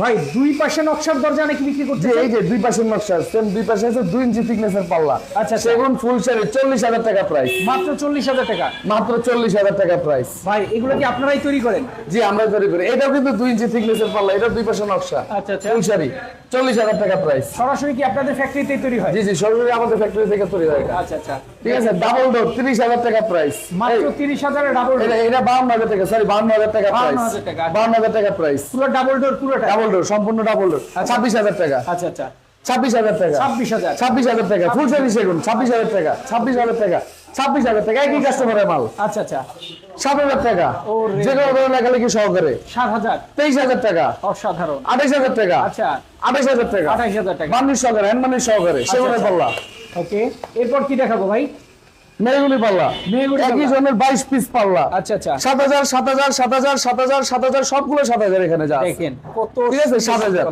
ভাই দুই পাশে নকশার দরজা নাকি বিক্রি করছে এই যে দুই পাশের নকশা সেম দুই পাশে আছে দুই ইঞ্চি থিকনেসের পাল্লা। আচ্ছা, সেগুন ফুল শাড়ি চল্লিশ হাজার টাকা প্রাইস মাত্র চল্লিশ হাজার টাকা? মাত্র চল্লিশ হাজার টাকা প্রাইস ভাই এগুলো কি আপনারাই তৈরি করেন? জি আমরা তৈরি করি। এটাও কিন্তু দুই ইঞ্চি থিকনেসের পাল্লা এটা দুই পাশে নকশা। আচ্ছা, আচ্ছা। ফুল শাড়ি চল্লিশ হাজার টাকা প্রাইস সরাসরি কি আপনাদের ফ্যাক্টরিতেই তৈরি হয়? জি জি সরাসরি আমাদের ফ্যাক্টরি থেকে তৈরি হয় আচ্ছা আচ্ছা। ঠিক আছে ডাবল ডোর তিরিশ হাজার টাকা প্রাইস মাত্র তিরিশ হাজারের ডাবল এটা বাউন্ন হাজার টাকা সরি বাউন্ন হাজার টাকা প্রাইস 52,000 টাকা। বাউন্ন হাজার টাকা প্রাইস পুরো ডাবল ডোর পুরোটা। ডাবল ডোর সম্পূর্ণ ডাবল ডোর ছাব্বিশ হাজার টাকা। আচ্ছা আচ্ছা। ছাব্বিশ হাজার টাকা। ছাব্বিশ হাজার। ছাব্বিশ হাজার টাকা। ফুল সার্ভিস সেগুন ছাব্বিশ হাজার টাকা ছাব্বিশ হাজার টাকা ছাব্বিশ হাজার টাকা। একই কাস্টমারের মাল। আচ্ছা আচ্ছা। সাত হাজার টাকা। ওরে। যে কোনো ধরনের লেখালেখি সহকারে। সাত হাজার। তেইশ হাজার টাকা। অসাধারণ। আঠাইশ হাজার টাকা। আচ্ছা। আঠাইশ হাজার টাকা। আঠাইশ হাজার টাকা। মানুষ সহকারে হ্যান্ড মানুষ সহকারে সেগুনের আচ্ছা। ওকে এরপর কি দেখাবো ভাই? মেরেগুলি পাল্লা। একই জনের বাইশ পিস পাল্লা। আচ্ছা আচ্ছা। সাত হাজার সাত হাজার সাত হাজার সাত হাজার সাত হাজার সবগুলো সাত হাজার এখানে যা দেখেন কত ঠিক আছে, সাত হাজার।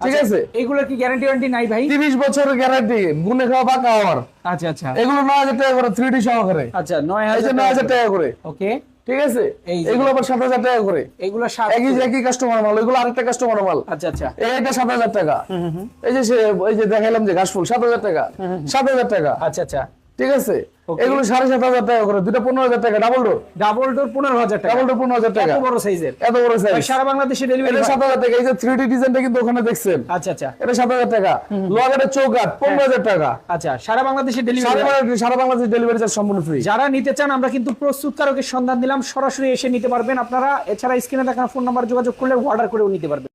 ঠিক আচ্ছা, আছে। এগুলোর কি গ্যারান্টি ওয়ারেন্টি নাই ভাই? তিরিশ বছরের গ্যারান্টি গুনে খাওয়া পাকা আমার আচ্ছা আচ্ছা। এগুলো হাজার টাকা করে থ্রি সহকারে। আচ্ছা নয় এই যে হাজার নয় হাজার টাকা করে। ওকে ঠিক আছে? এগুলো আবার সাত হাজার টাকা করে। এগুলো একই একই কাস্টমার মাল এগুলো আরেকটা কাস্টমার মাল। আচ্ছা আচ্ছা। সাত হাজার টাকা। এই যে এই যে দেখাইলাম যে ঘাসফুল সাত হাজার টাকা। সাত হাজার টাকা। আচ্ছা আচ্ছা। ঠিক আছে. এগুলো সাড়ে সাত হাজার টাকা করে দুটা পনেরো হাজার টাকা ডাবল ডোর ডাবল ডোর পনেরো হাজার টাকা। ডাবল ডোর পনেরো হাজার টাকা। বড় সাইজের এত বড় সাইজ সারা বাংলাদেশে ডেলিভারি সাত হাজার টাকা এই যে থ্রি ডি ডিজাইনটা কিন্তু ওখানে দেখছেন। আচ্ছা আচ্ছা। এটা সাত হাজার টাকা। লোহাগাটের চৌকাট পনেরো হাজার টাকা। আচ্ছা সারা বাংলাদেশে ডেলিভারি সারা বাংলাদেশ ডেলিভারি চার্জ সম্পূর্ণ ফ্রি যারা নিতে চান আমরা কিন্তু প্রস্তুতকারকের সন্ধান দিলাম। সরাসরি এসে নিতে পারবেন আপনারা। এছাড়া স্ক্রিনে দেখানো ফোন নাম্বার যোগাযোগ করলে অর্ডার করেও নিতে পারবেন।